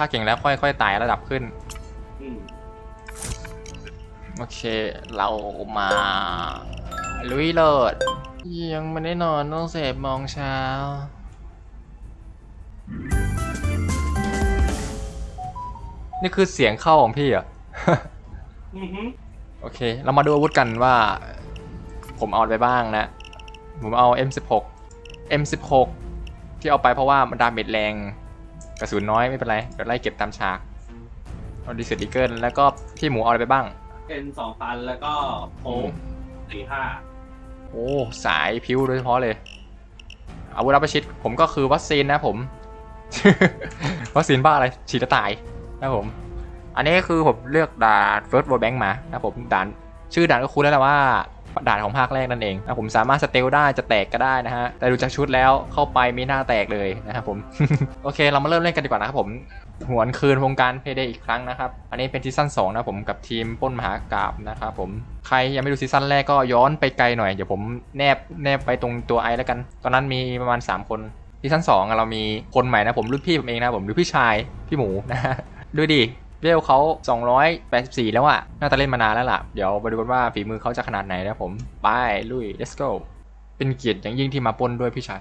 ถ้าเก่งแล้วค่อยๆไต่ระดับขึ้น อืมโอเค เรามาลุยเลิศยังไม่ได้นอนต้องเสพมองเช้า นี่คือเสียงเข้าของพี่เหรอ อือฮึโอเค เรามาดูอาวุธกันว่า ผมเอาอะไรไปบ้างนะ ผมเอา M16 M16 ที่เอาไปเพราะว่ามันดาเมจแรง กระสุนน้อยไม่เป็นไรเดี๋ยวไล่เก็บตามฉากเอาดิสติเกิลแล้วก็พี่หมูเอาอะไรไปบ้าง เป็นสองพันแล้วก็โค้งสี่ห้าโอ้สายพิ้วโดยเฉพาะเลย อาวุธรับประชิดผมก็คือวัคซีนนะผม วัคซีนบ้าอะไรฉีดแล้วตายนะผม อันนี้คือผมเลือกด่าน First World Bank มานะผมด่านชื่อด่านก็คุ้นแล้วแหละว่า ด่านของภาคแรกนั่นเองนะผมสามารถสเตลได้จะแตกก็ได้นะฮะแต่ดูจากชุดแล้วเข้าไปมีหน้าแตกเลยนะครับผมโอเคเรามาเริ่มเล่นกันดีกว่านะครับผมหวนคืนวงการเพย์เดย์อีกครั้งนะครับ อันนี้เป็นซีซั่น2นะผมกับทีมป้นมหากราบนะครับผม ใครยังไม่ดูซีซั่นแรกก็ย้อนไปไกลหน่อย เดี๋ยวผมแนบแนบไปตรงตัวไอแล้วกัน ตอนนั้นมีประมาณ 3 คนซีซั่น2อะเรามีคนใหม่นะผมรุ่นพี่ผมเองนะผมหรือพี่ชายพี่หมูนะฮะดูดิ เวลเขา 284 แล้วอะน่าจะเล่นมานานแล้วล่ะ เดี๋ยวไปดูกันว่าฝีมือเขาจะขนาดไหนนะผม ไป ลุย let's go เป็นเกียรติอย่างยิ่งที่มาปล้นด้วยพี่ชาย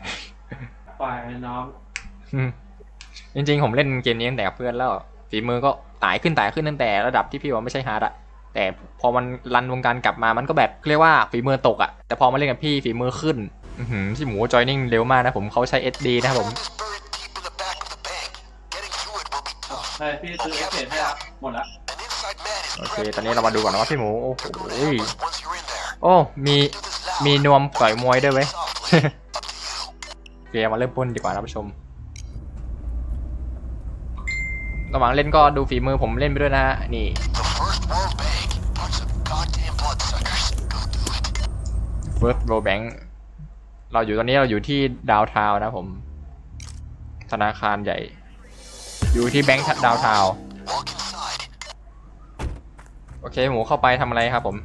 ไปน้องอืมจริงๆ ผมเล่นเกมนี้ตั้งแต่กับเพื่อนแล้ว ฝีมือก็ไต่ขึ้นไต่ขึ้นตั้งแต่ระดับที่พี่ว่าไม่ใช่ฮาร์ดอะแต่พอมันรันวงการกลับมามันก็แบบเรียกว่าฝีมือตกอะแต่พอมาเล่นกับพี่ฝีมือขึ้นอือหือพี่หมูจอยนิ่งเร็วมากนะผมเขาใช้ SD นะครับผม เฮ้ยพี่ซื้อเอฟเฟกให้ล้วหมดละโอเค ตอนนี้เรามาดูก่อนนะว่าพี่หมู โอ้โหโอ้ มี มีนวมต่อยมวยด้วยเว้ยเคมมาเริ่มปล้นดีกว่านะผู้ชม ระหว่างเล่นก็ดูฝีมือผมเล่นไปด้วยนะฮะ นี่ First World Bank เราอยู่ตอนนี้เราอยู่ที่ดาวทาวนะผม ธนาคารใหญ่ อยู่ที่แบงค์ดาวทาวโอเคหมูเข้าไปทำอะไรครับผม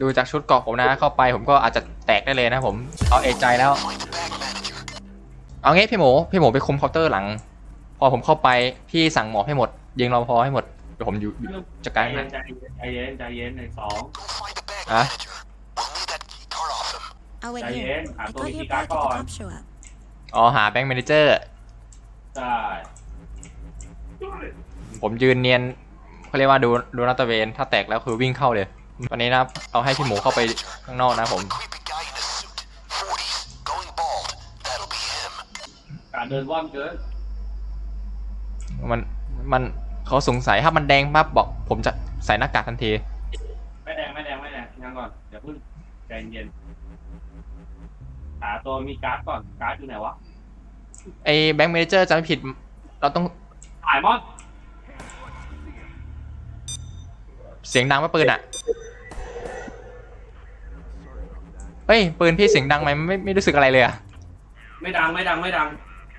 ดูจากชุดเกราะผมนะ เข้าไปผมก็อาจจะแตกได้เลยนะผมเอาเอกใจแล้ว เอางี้พี่หมู พี่หมูไปคุมเคาน์เตอร์หลัง พอผมเข้าไปพี่สั่งหมอบให้หมด ยิงรอพอให้หมดเดี๋ยวผมอยู่อยู่จัดใจการเย็นะนใจเย็นใจเย็นใจเย็นในสองอะ Oh wait, ใจเย็ here. นถาม I ตัว got วิธี your การ bag at ก่ the อน pub show up. อ๋อหาแบงค์แมเนเจอร์ใช่ ผมยืนเนียนเขาเรียกว่าดูดูลาดตระเวน ถ้าแตกแล้วคือวิ่งเข้าเลย ตอนนี้นะครับ เอาให้พี่หมูเข้าไปข้างนอกนะผม การเดินว่อนเกินมันมันเขาสงสัยถ้ามันแดงปั๊บบอก ผมจะใส่หน้ากากทันที ไม่แดงไม่แดงไม่แดงยังก่อนเดี๋ยวพึ่งใจเย็นหาตัวมีการ์ดก่อนการ์ดอยู่ไหนวะไอ้แบงค์แมเนเจอร์จำไม่ผิด เราต้อง ถ่ายมอนเสียงดังไหมปืนอะเฮ้ยปืนพี่เสียงดังไหมไม่ไม่รู้สึกอะไรเลยอะไม่ดังไม่ดังไม่ดัง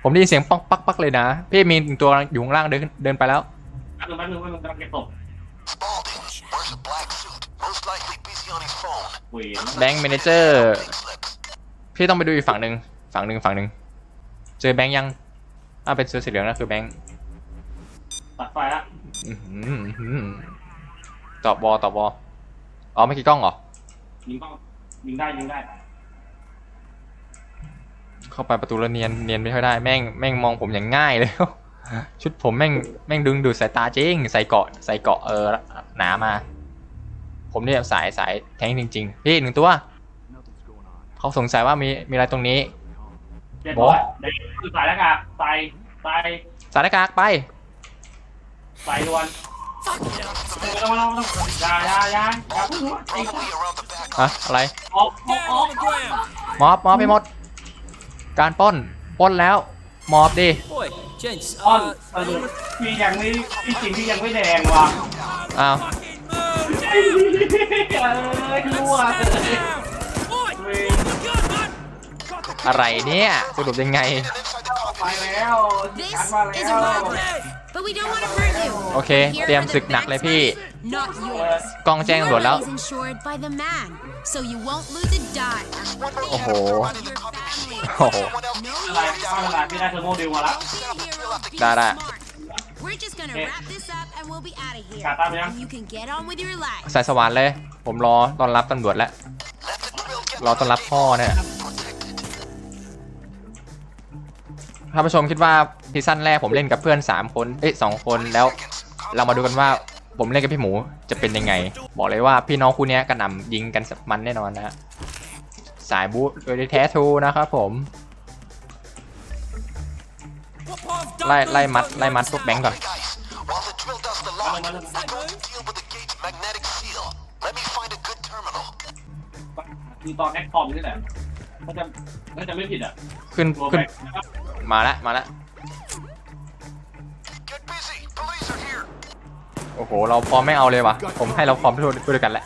ผมได้ยินเสียงป๊อกปักปักเลยนะ พี่มีหนึ่งตัวอยู่ข้างล่างเดินเดินไปแล้วแป๊บนึงแป๊บนึงแป๊บนึงกำลังเก็บศพเวยแบงค์แมเนเจอร์พี่ต้องไปดูอีกฝั่งหนึ่งฝั่งหนึ่งฝั่งหนึ่งเจอแบงค์ยังอ่าเป็นเสื้อสีเหลืองนั่นคือแบงค์ ตัดไฟละอื้อหืออื้อหือตอบบอตอบบออ๋อไม่กี่กล้องเหรอ ยิงกล้องยิงได้ยิงได้เข้าไปประตูแล้วเนียนเนียนไม่ค่อยได้แม่งแม่งมองผมอย่างง่ายเลย ชุดผมแม่งแม่งดึงดูดสายตาจริงใส่เกาะใส่เกาะเออหนามา ผมเนี่ยสายสายแทงจริงๆพี่หนึ่งตัวเขาสงสัยว่ามีมีอะไรตรงนี้เรียบร้อยเด็กคือสายแล้วกันใส่ใส่สายหน้ากากไป ใส่ด่วนไม่ต้องไม่ต้องไม่ต้องอยาอยาอยาอย่าเพิ่งไอ้สัสอะอะไร ออกออกออกมอบมอบไปหมด การปล้นปล้นแล้วมอบดิ Boy, gents, อ้อน uh, เออพี่ยังไม่พี่จริงพี่ยังไม่แดงว่ะอ้าวเอ้ยรั่วเลยเว้ยอะไรเนี่ยสรุปยังไง ไปแล้ว This ชักมาแล้ว but we don't want to hurt you. โอเค Here เตรียม are the ศึกหนักเลยพี่ maximums, Not yours. กล้องแจ้งตำรวจแล้ว Your money is insured by the man, so you won't lose a dime. โอ้โห Your family. โอ้โห No อะไรไม่เป็นไรพี่ได้เทอร์โมดิวมาแล้ว Be a hero, be Đã, đã. smart. We're just gonna Okay. wrap this up and we'll be out of here. Got that, yeah? And you can get on with your life. สายสว่านเลย ผมรอต้อนรับตำรวจแล้วรอต้อนรับพ่อเนี่ย ท่านผู้ชมคิดว่าซีซั่นแรกผมเล่นกับเพื่อน 3 คนเอ้ยสองคนแล้ว เรามาดูกันว่าผมเล่นกับพี่หมูจะเป็นยังไง บอกเลยว่าพี่น้องคู่เนี้ยกระหน่ำยิงกันมันแน่นอนนะฮะสายบู๊โดยแท้ทูนะครับผมไล่ไล่มัดไล่มัดพวกแบงก์ก่อน While the drill does the มาเลย lock, มาเลย we're going to deal with the gate's magnetic seal. Let me find a good terminal. คือตอนแอคคอมนี่แหละ ถ้าจะถ้าจะไม่ผิดอะขึ้นตัวขึ้น แบ็คนะครับมาแล้วมาแล้ว Get busy. Police are here. โอ้โห เราพร้อมไม่เอาเลยว่ะผมให้เราพร้อมด้วยด้วยกันแหละ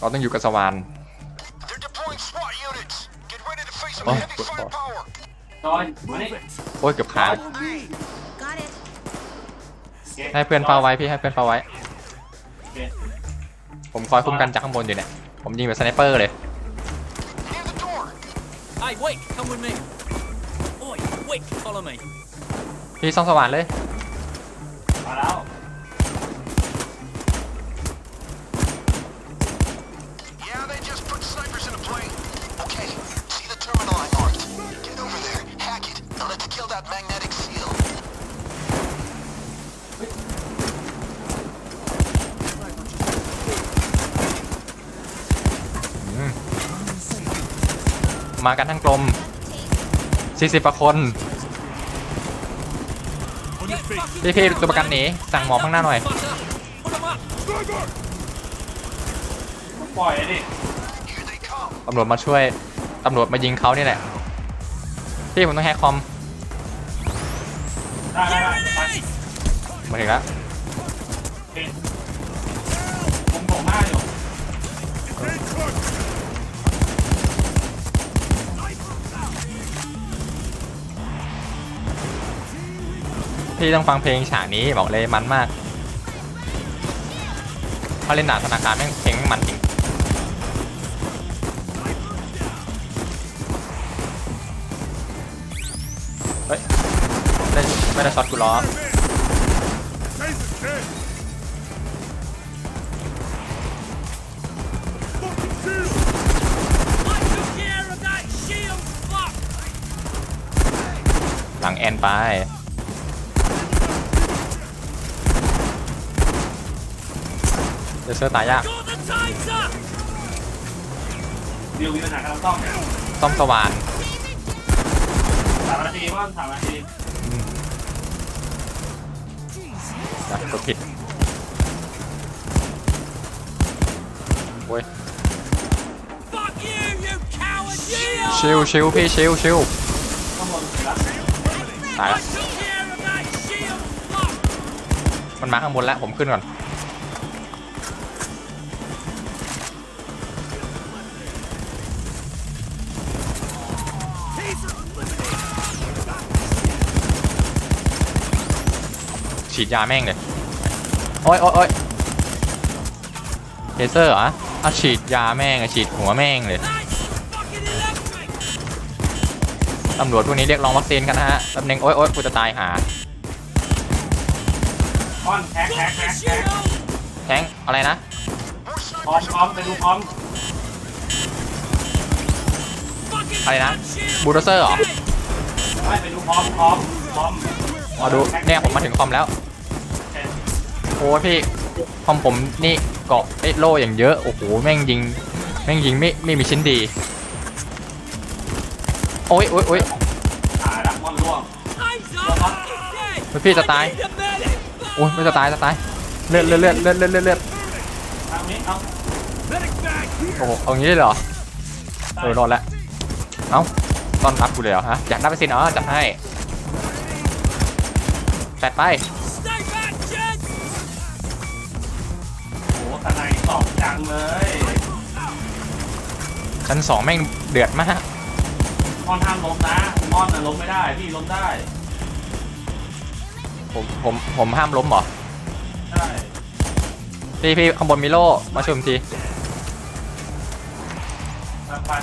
เราต้องอยู่กับสวาน ready to face some Oh, heavy good call. firepower. จอยมานี่โอ้ยเกือบค้าง Alright. Got it. เก็บให้เพื่อนเฝ้าไว้พี่ให้เพื่อนเฝ้าไว้ โอเคผมคอยคุ้มกันจากข้างบนอยู่เนี่ย ผมยิงแบบสไนเปอร์เลย Near the door. Hey, wait, come with me. Oi, wait, follow me. พี่ส่องสว่านเลย มากันทั้งกลม 40ประคนพี่พี่ตัวประกันหนีสั่งหมอข้างหน้าหน่อย Fucker, put 'em up. ปล่อยไอ้ดิ Here they come. ตำรวจมาช่วย ตำรวจมายิงเขานี่แหละ พี่ผมต้องแฮกคอม ได้ได้ได้ไปมาถึงแล้วโอเคผมผมห้าอยู่ พี่ต้องฟังเพลงฉากนี้บอกเลยมันมากเขาเล่นหนาธนาคารแม่งเพลงมันจริงเฮ้ยได้ไม่ได้ช็อตกูล้อหลังแอนไป เดี๋ยวเซอร์ตายยาก Got the tights up. ดิวมีปัญหากำลังต้องเนี่ยซ่อมสว่านสามนาทีว่าสามนาทีนะกดผิดโอ้ย Fuck you, you coward. Shield. ชิวชิวพี่ชิวชิวข้างบนเสร็จแล้วตาย I แล้ว took care of that shield, fuck. มันมาข้างบนแล้วผมขึ้นก่อน ฉีดยาแม่งเลย โอ้ยโอ้ยโอ้ยเทเซอร์เหรออะฉีดยาแม่งอะฉีดหัวแม่งเลย That's fucking electric. ตำรวจพวกนี้เรียกร้องวัคซีนกันนะฮะตำแหน่งโอ๊ยโอ๊ยกูจะตายหาก้อนแท็กแท็ก Got แท็ the กแท็ก shield. แทงอะไรนะ More พร้อม snipers พร้อมไปดูพร้อม Fucking อะไรนะ that shield. บูลโดเซอร์เหรอไม่ไปดูพร้อมพร้อมพร้อมมาดูเนี่ยผมมาถึงคอมแล้ว โอ้พี่คอมผมนี่เกาะไอ้โล่อย่างเยอะ โอ้โห แม่งยิง แม่งยิงไม่ไม่มีชิ้นดี โอ้ยโอ้ยโอ้ยหาดักมอนร่วง Time's up. He's dead. พี่จะตาย โอ้ยไม่จะตายจะตาย เลือดเลือดเลือดเลือดเลือดเลือดเลือดทางนี้เอาโอ้โหเอางี้เลยเหรอเออรอดแล้วเอ้าต้อนรับกูเลยเหรอฮะอยากได้ไปสินอ๋อจัดให้แปดไป งเลยชั้นสองแม่งเดือดมากมอนห้ามล้มนะมอนน่ะล้มไม่ได้พี่ล้มได้ผมผมผมห้ามล้มเหรอใช่พี่พี่ข้างบนมีโล่มาชุมทีตามปัน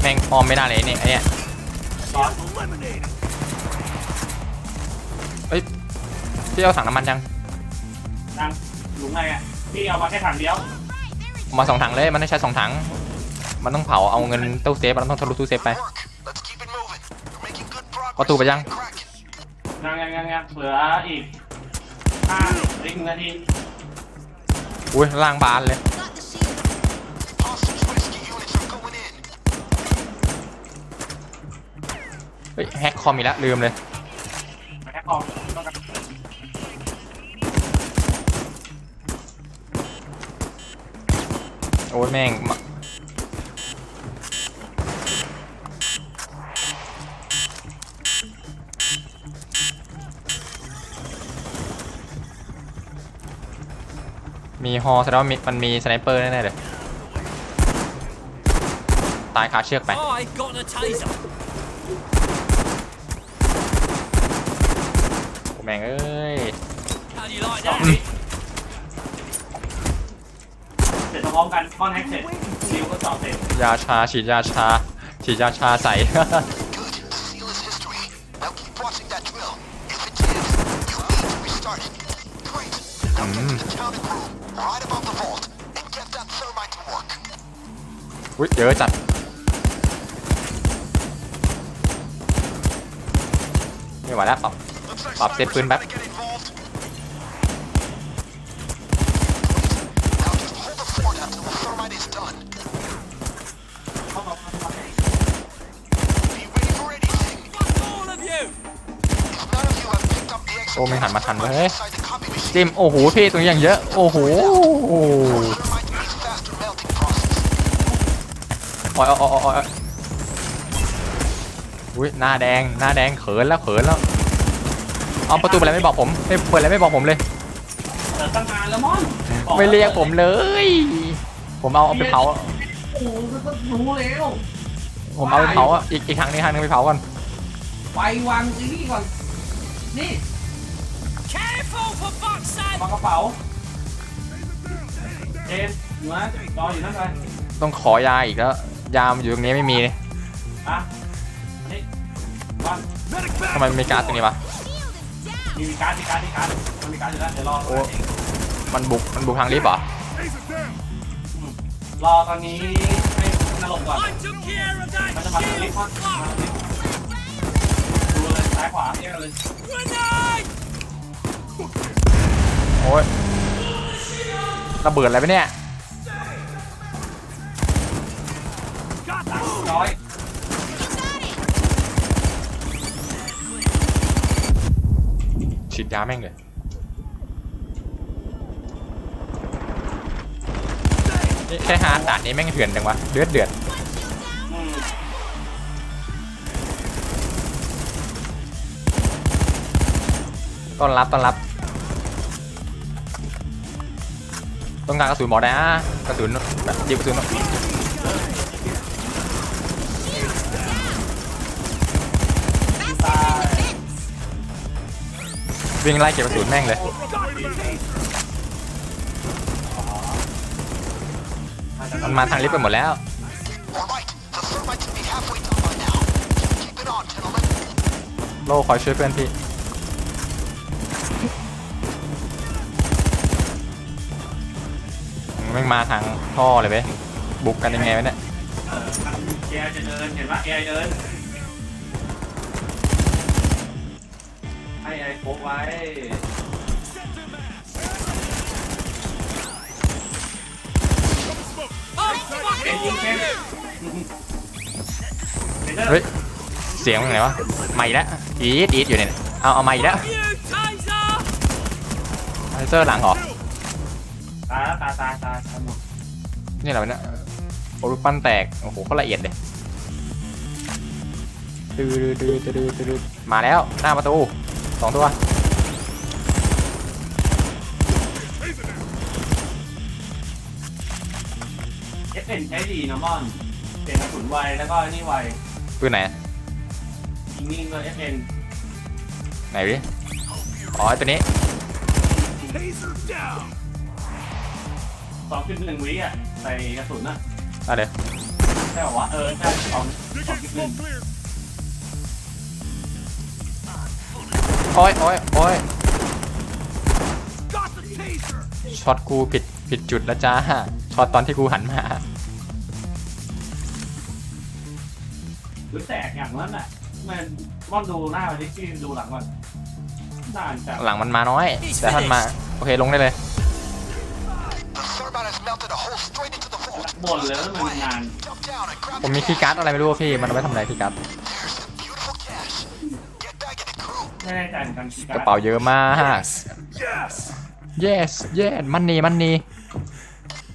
แม่งออมไม่ได้เลยเนี่ยไอ้เนี่ยตอนเอ้ยพี่เอาถังน้ำมันยังนั่ง หลุมไงอะพี่เอามาแค่ถังเดียวเอามาสองถังเลยมันต้องใช้สองถัง มันต้องเผาเอาเงินตู้เซฟมันต้องทะลุตู้เซฟไป Work. Let's keep it moving. You're making good progress. ประตูไปยัง Crack it. ยังยังยังยังเหลืออีกห้าอีกหนึ่งนาทีอุ้ยล่างบานเลย Got the shield. Hostage rescue units are going in. เฮ้ยแฮกคอมอีกแล้วลืมเลยมาแค่พอ โอ้ยแม่งมามีฮอแสดงว่ามีมันมีสไนเปอร์แน่ๆเลย ตายคาเชือกไป I got a taser. โอ้แม่งเอ้ย ร็จพร้อมกันคอนแฮกเสร็จซิลก็ต่อเสร็จยาชาฉีดยาชา ฉีดยาชาใส่ Good. The seal is history. Now keep watching that drill. If it jams, you'll need to restart it. Great. Now get to the counting room, right above the vault, and get that thermite to work. อุ้ยเยอะจัด ไม่ไหวแล้วปรับ Looks like Pop, snipers set are back. gonna get involved. อ้ไม่หันมาทัน thermite เว้ย inside the copy machine, จิ้มโอ้โหพี่ตรงนี้อย่างเยอะ โอ้โห thermite means faster melting process. โอ้ยโอ้ยโอ้ยโอ้ยอุ้ยหน้าแดงหน้าแดงเขินแล้วเขินแล้วเอาประตูไปอะไรไม่บอกผมไม่เปิดอะไรไม่บอกผมเลยเปิดตั้งนานแล้วมอนไม่เรียกผมเลย ผมเอาเอาไปเผาโอ้โหก็รู้แล้วผมเอาไปเผาอะอีกอีกครั้งนึงครั้งนึงไปเผาก่อนไปวางซีรีส์ก่อนนี่ วางกระเป๋าเจนอยู่นะรออยู่นั่นเลยต้องขอยาอีกแล้ว ยามนอยู่ตรงนี้ไม่มีเลยอะนี่วางทำไมมันมีการ์ดตรงนี้วะ มีมีการ์ดมีการ์ดมีการ์ดมันมีการ์ดอยู่แล้วเดี๋ยวรอโอ้ มันบุก มันบุกทางลิฟต์เหรอ รอตอนนี้ให้นรกก่อน I took care of มัน that จะมาทางลิฟ shield! ต์ก่อนมาทางลิฟต์ดูเลยซ้ายขวาเรียกกันเลย Grenade! โอ้ยระเบิดอะไรไปเนี่ยสามร้อยฉีดยาแม่งเลยนี่แค่หาด่านนี้แม่งเถื่อนจังวะเดือดเดือดอืมต้อนรับต้อนรับ ต้องการกระสุนบอนะกระสุนแบบยิบกระสุนวิ่งไล่เก็บกระสุนแม่งเลยมันมาทางลิฟต์ไปหมดแล้วโลคอยช่วยเพื่อนพี่ ม่งมาทางท่อเลยเว้ยบุกกันยังไงวะเนี่ยเออแกจะเดินเห็นว่าแกเดินให้ไอ้โฟกไว้ Oh, เอ็น fuck ยิง all เอ็น of you! เฮ้ยเสียงมันไหนวะมาอีกแล้วอีดอีดอยู่เนี่ยเอาเอามาอีกแล้ว You taser! ไฟเซอร์หลังเหรอ ตายแล้วตายตายตายตายหมดนี่อะไรวะเนี่ยโอ้รูปปั้นแตก โอ้โหก็ละเอียดเลยดื้อดื้อดื้อดื้อดื้อดื้อมาแล้ว หน้าประตูสองตัว เอฟเอ็นใช้ดีนะมอนเปลี่ยนกระสุนไวแล้วก็นี่ไวปืนไหน ยิงนิ่งเลยเอฟเอ็นไหนดิ อ๋อไอ้ตัวนี้ สองจุดหนึ่งวิอะใส่กระสุนอะได้เลยใช่ป่าวะเออใช่สองสองจุดหนึ่งโอ้ยโอ้ยโอ้ยช็อตกูผิดผิดจุดแล้วจ้าช็อตตอนที่กูหันมาหรือแตกอย่างนั้นอะมันม่อนดูหน้ามันดิพี่ดูหลังก่อนนานจังหลังมันมาน้อย แต่ท่านมา โอเคลงได้เลย บนเลยแล้วมันนาน Jump down and grab ผมมีคีย์การ์ดอะไรไม่รู้อะพี่ มันเอาไว้ทำอะไรคีย์การ์ด There's some beautiful cash. Get back in the crew. ไม่แน่ใจเหมือนกันกระเป๋าเยอะมาก yes yes มันนี่มันนี่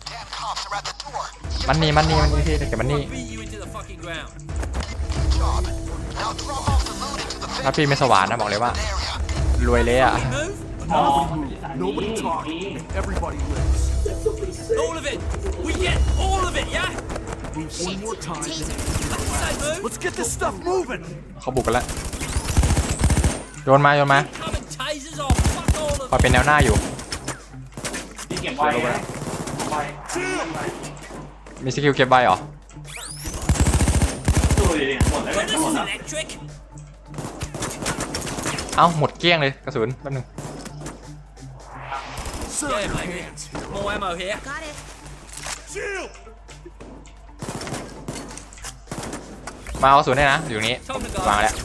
Damn cops are at the door. มันนี่มันนี่มันนี่พี่เก็บมันนี่ Beat you into the fucking ground. Good job. Now drop off the loot into the ถ้าพี่ไม่สว่านนะบอกเลยว่า area. รวยเลยอะ Move. อ๋อ Nobody talk. นี่ Everybody lives. All of it. We get all of it, yeah? Move one more time. I say move. Let's get this stuff moving. เขาบุกกันแล้วโยนมาโยนมา Come and tasers off. Fuck all คอย of เป็นแนวหน้าอยู่ ที่เก็บไว้ไว้ไว้มีสกิลเก็บใบเหรอดูดิหมดแล้ว it. เนี่ยหมด This is แล้ว electric. เอ้าหมดเกลี้ยงเลยกระสุนแป๊บนึง Sir, Yeah, your mate. hands here. More ammo here. Got it. Shield. มาเอากระสุนได้นะ อยู่ตรงนี้ Time to วาง go. แล้ว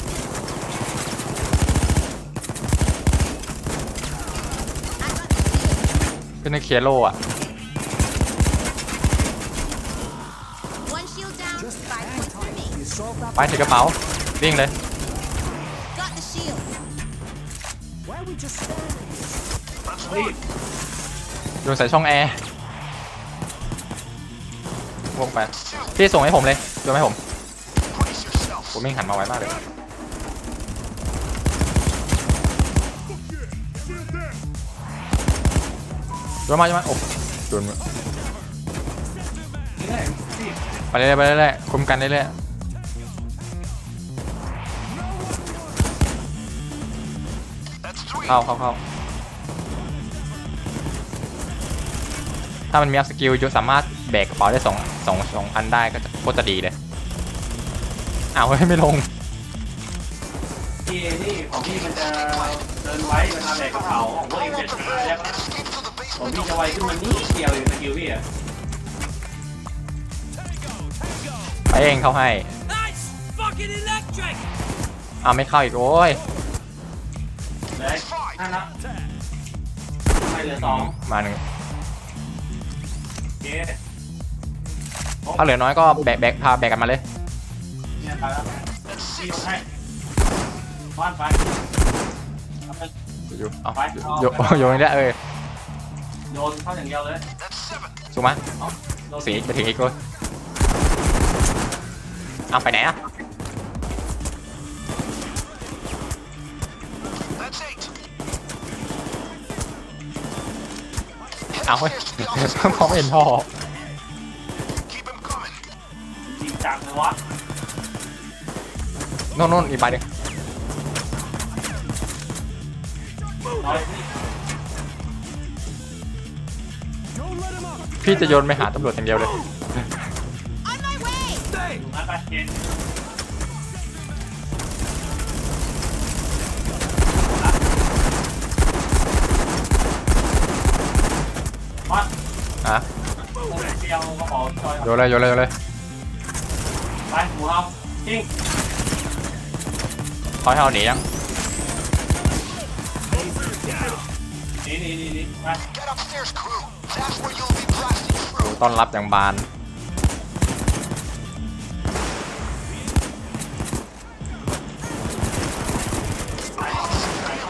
ขึ้นในเคลียร์โลอะ One shield down, five points for me. ไปถือกระเป๋า วิ่งเลย Got the shield. โย นใส่ช่องแอร์วงไปพี่ส่งให้ผมเลยโยนให้ผม Brace yourself. ผมไม่งหันมาไวมากเลยโยนมาโยนมาโอ้โยนมาไปเรื่อยๆไปเรื่อยๆคุมกันเรื่อย That's three. ๆเข้าเข้าเข้า ถ้ามันมีอัพสกิลโยสามารถแบกกระเป๋าได้สองสองสองอันได้ก็จะโคตรจะดีเลยอ้าวเฮ้ยไม่ลงพี่นี่ของพี่มันจะเดินไว้เวลาแบกกระเป๋าของตัวเองเป็นแรกนะ Escape to the ของ basement. พี่จะไวขึ้นมานิดเดียวเองสกิลพี่อะไปเองเขาให้ That's fucking electric. อ้าวไม่เข้าอีกโอ้ยเลยห้านับไม่เหลือสองมาหนึ่งโอเค ถ้าเหลือน้อยก็แบกแบกพาแบกกันมาเลยเนี่ยตายแล้วพี่ยกให้บ้านไปเอาไปอยู่เอาไปโยโยนได้เออโยนเข้าอย่างเดียวเลย That's seven. สูมาโดนสีไปถึงอีกเลยเอาไปไหนอะ เอาเฮ้ยมองไม่เห็นท่อจริงจังเลยวะโน่นโน่นอีกใบหนึงน้อยพี่พี่จะโยนไปหาตำรวจอย่างเดียวเลย On my way. ดูนัดไปเกณฑ์ อะเดียวกระเป๋าจอยโยนเลยโยนเลยโยนเลยไปหมูเอาจริงเขาให้เอาหนียังหนีหนีหนีหนีไป Get upstairs, crew. That's where you'll be blasting through. ต้อนรับอย่างบาน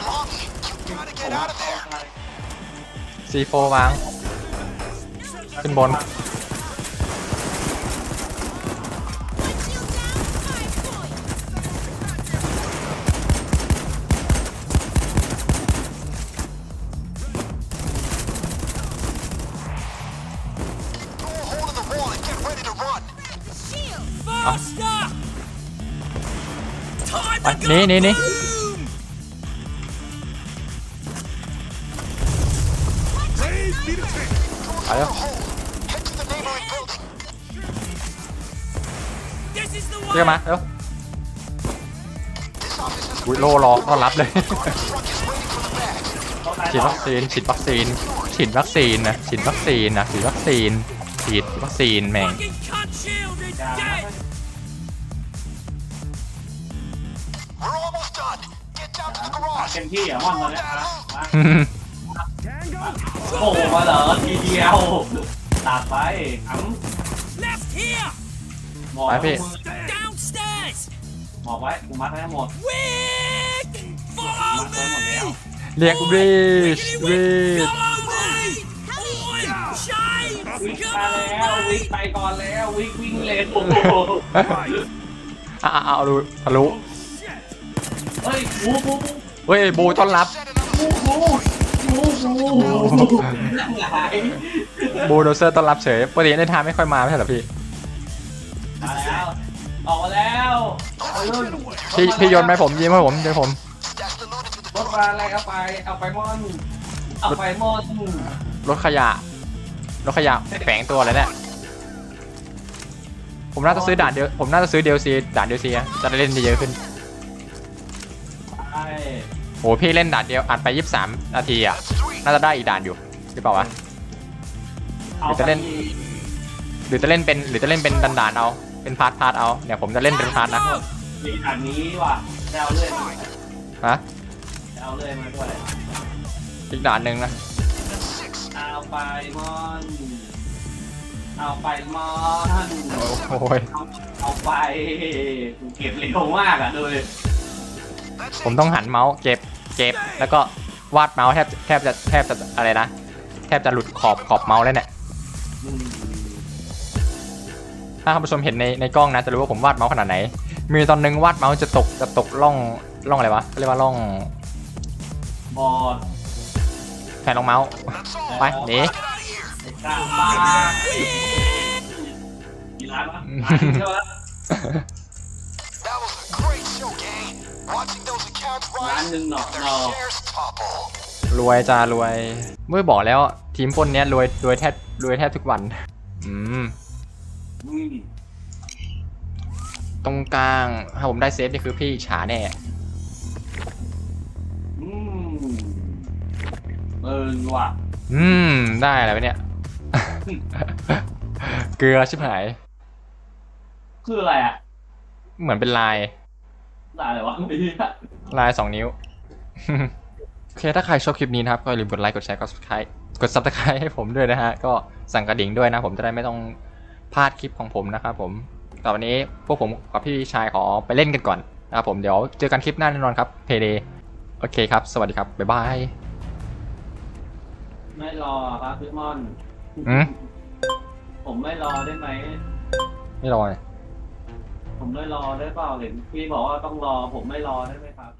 Longy, you gotta get out of there. ซีโฟวาง ขึ้นบน One shield down, มาเร็ว This office has a อุ้ยโลรอต้อนรับเลย truck is waiting for the bags. ต้องตายฉีดวัคซีนฉีดวัคซีนฉีดวัคซีนนะฉีดวัคซีนนะฉีดวัคซีนฉีดวัคซีนแม่ง Fucking cunt shielded! อย่า Dead! We're almost done. Get down to the ตัด garage. เต็มที่อะม่อนตอนเนี้ยมามา Tango. โอ้โหมาเหรอทีเดียวตัดไปอัง Left here! หมอบไปพี่มือ Downstairs! หมอบไว้กูมัดให้หมด Wig! มัด Follow ไว้หมดแล้ว me! เรียกรีช Wiggity รี wig! ช Follow me! Oi! Shame! วิ่ง Come มาแล้ว on, วิ่ง mate! ไปก่อนแล้ววิ่งวิ่งเร็วโอ้โหอะอะเอาดูทะลุเฮ้ยบูบูบูเฮ้ยบูต้อนรับบูบูบูบูหายบูโดเซอร์ต้อนรับเฉยปกติในทางไม่ค่อยมาไม่ใช่เหรอพี่มาแล้ว ออกมาแล้วเอารุ่นพี่พี่โยนไหมผมยิงให้ผมยิงให้ผม Stash the loot into the รถมาอะไรเอาไป เอาไปม่อน เอาไปม่อนรถขยะ รถขยะแฝงตัวอะไรเนี่ยผมน่าจะซื้อด่านเดียวผมน่าจะซื้อเดลซีด่านเดลซีจะได้เล่นได้เยอะขึ้นไปโหพี่เล่นด่านเดียวอัดไป 23 นาทีอะ น่าจะได้อีกด่านอยู่หรือเปล่าวะ เอาหรือจะเล่น หรือจะเล่นเป็นหรือจะเล่นเป็นดันด่านเอา เป็นพาร์ทพาร์ทเอาเนี่ยผมจะเล่นเป็นพาร์ทนะมีอันนี้ว่ะจะเอาเลื่อยมาฮะจะเอาเลื่อยมาด้วยอีกด่านหนึ่งนะเอาไปม่อนเอาไปม่อนโอ้ยเอาเอาไปกูเก็บเร็วมากอะดูเลยผมต้องหันเมาส์เก็บเก็บแล้วก็วาดเมาส์แทบแทบจะแทบจะอะไรนะแทบจะหลุดขอบขอบเมาส์แล้วเนี่ย ถ้าท่านผู้ชมเห็นในในกล้องนะจะรู้ว่าผมวาดเมาส์ขนาดไหน มีตอนนึงวาดเมาส์จะตกจะตกล่องล่องอะไรวะเขาเรียกว่าล่องบอดแผ่นรองเมาส์ไปหนีรวะร้านเด้อรวยจ้ารวย เมื่อบอกแล้วทีมปนเนี้ยรวยรวยแทบรวยแทบทุกวัน อืม ตรงกลาง ถ้าผมได้เซฟนี่คือพี่ฉาแน่ อืมเออว่ะอืม ได้อะไรวะเนี่ย เกลือชิบหาย คืออะไรอะเหมือนเป็นลายร้านอะไรวะไม่รู้อะลายสองนิ้ว โอเค ถ้าใครชอบคลิปนี้นะครับ ก็อย่าลืมกดไลค์ กดแชร์ กด subscribe กด subscribe ให้ผมด้วยนะฮะ ก็สั่งกระดิ่งด้วยนะ ผมจะได้ไม่ต้อง พลาดคลิปของผมนะครับผมแต่วันนี้พวกผมกับพี่ชายขอไปเล่นกันก่อนนะครับผมเดี๋ยวเจอกันคลิปหน้าแน่นอนครับเพเดโอเคครับ สวัสดีครับ บ๊ายบาย ไม่รอครับพี่มอนอืม ผมไม่รอได้ไหม ไม่รอเลย ผมไม่รอได้เปล่าเห็นพี่บอกว่าต้องรอผมไม่รอได้ไหมครับ